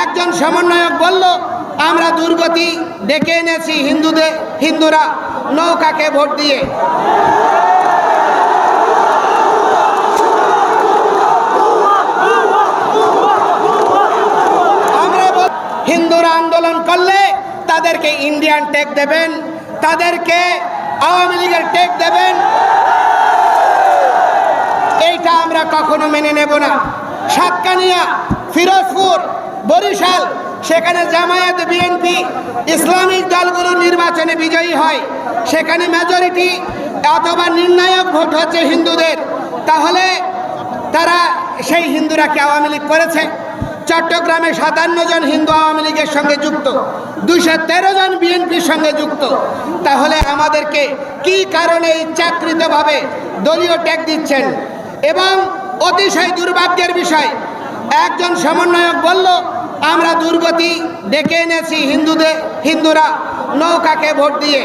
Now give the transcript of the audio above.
একজন সমন্বয়ক বলল, আমরা দুর্গতি ডেকে এনেছি হিন্দুদের, হিন্দুরা নৌকাকে ভোট দিয়ে। হিন্দুরা আন্দোলন করলে তাদেরকে ইন্ডিয়ান টেক দেবেন, তাদেরকে আওয়ামী লীগের টেক দেবেন। এইটা আমরা কখনো মেনে নেব না। সাতকানিয়া, ফিরোজপুর বরিশাল, সেখানে জামায়াত বিএনপি ইসলামিক দলগুলো নির্বাচনে বিজয়ী হয়। সেখানে মেজরিটি অথবা নির্ণায়ক ভোট হচ্ছে হিন্দুদের। তাহলে তারা সেই হিন্দুরা কি আওয়ামী লীগ করেছে। চট্টগ্রামে সাতান্ন জন হিন্দু আওয়ামী লীগের সঙ্গে যুক্ত, দুইশো তেরো জন বিএনপির সঙ্গে যুক্ত। তাহলে আমাদেরকে কি কারণে ইচ্ছাকৃতভাবে দলীয় ট্যাগ দিচ্ছেন? এবং অতিশয় দুর্ভাগ্যের বিষয় একজন সমন্বয়ক বলল আমরা দুর্গতি ডেকে এনেছি হিন্দুদের হিন্দুরা নৌকাকে ভোট দিয়ে।